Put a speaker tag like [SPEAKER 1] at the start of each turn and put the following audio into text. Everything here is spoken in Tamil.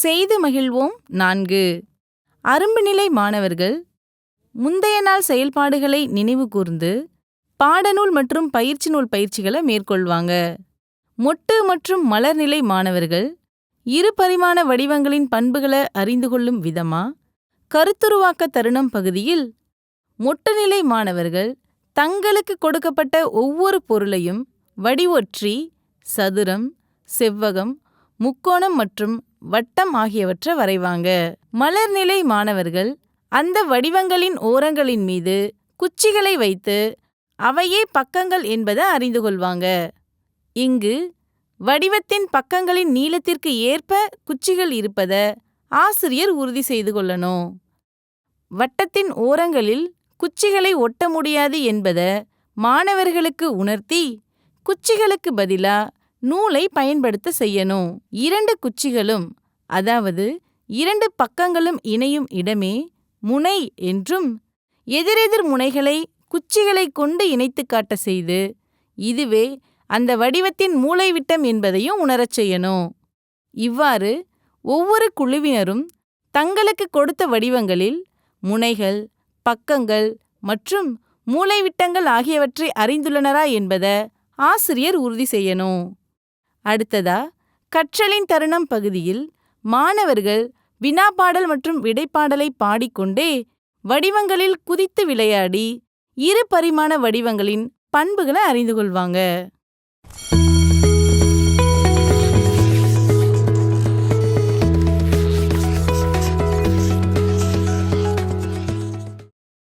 [SPEAKER 1] செய்து மகிழ்வோம் நான்கு. அரும்புநிலை மாணவர்கள் முந்தைய நாள் செயல்பாடுகளை நினைவு கூர்ந்து பாடநூல் மற்றும் பயிற்சி நூல் பயிற்சிகளை மேற்கொள்வாங்க. மொட்டு மற்றும் மலர்நிலை மாணவர்கள் இரு பரிமாண வடிவங்களின் பண்புகளை அறிந்து கொள்ளும் விதமா? கருத்துருவாக்க தருணம் பகுதியில் மொட்டுநிலை மாணவர்கள் தங்களுக்கு கொடுக்கப்பட்ட ஒவ்வொரு பொருளையும் வடிவொற்றி சதுரம் செவ்வகம் முக்கோணம் மற்றும் வட்டம் ஆகியவற்றை வரைவாங்க. மலர்நிலை மாணவர்கள் அந்த வடிவங்களின் ஓரங்களின் மீது குச்சிகளை வைத்து அவையே பக்கங்கள் என்பதை அறிந்து கொள்வாங்க. இங்கு வடிவத்தின் பக்கங்களின் நீளத்திற்கு ஏற்ப குச்சிகள் இருப்பத ஆசிரியர் உறுதி செய்து கொள்ளணும். வட்டத்தின் ஓரங்களில் குச்சிகளை ஒட்ட முடியாது என்பத மாணவர்களுக்கு உணர்த்தி குச்சிகளுக்கு பதிலா நூலை பயன்படுத்த செய்யணும். இரண்டு குச்சிகளும் அதாவது இரண்டு பக்கங்களும் இணையும் இடமே முனை என்றும் எதிரெதிர் முனைகளை குச்சிகளை கொண்டு இணைத்து காட்ட செய்து இதுவே அந்த வடிவத்தின் மூலைவிட்டம் என்பதையும் உணரச் செய்யணும். இவ்வாறு ஒவ்வொரு குழுவினரும் தங்களுக்கு கொடுத்த வடிவங்களில் முனைகள் பக்கங்கள் மற்றும் மூலைவிட்டங்கள் ஆகியவற்றை அறிந்துள்ளனரா என்பதை ஆசிரியர் உறுதி செய்யணும். அடுத்ததா கற்றலின் தருணம் பகுதியில் மாணவர்கள் வினாப்பாடல் மற்றும் விடைப்பாடலை பாடிக்கொண்டே வடிவங்களில் குதித்து விளையாடி இரு பரிமாண வடிவங்களின் பண்புகளை அறிந்து கொள்வாங்க.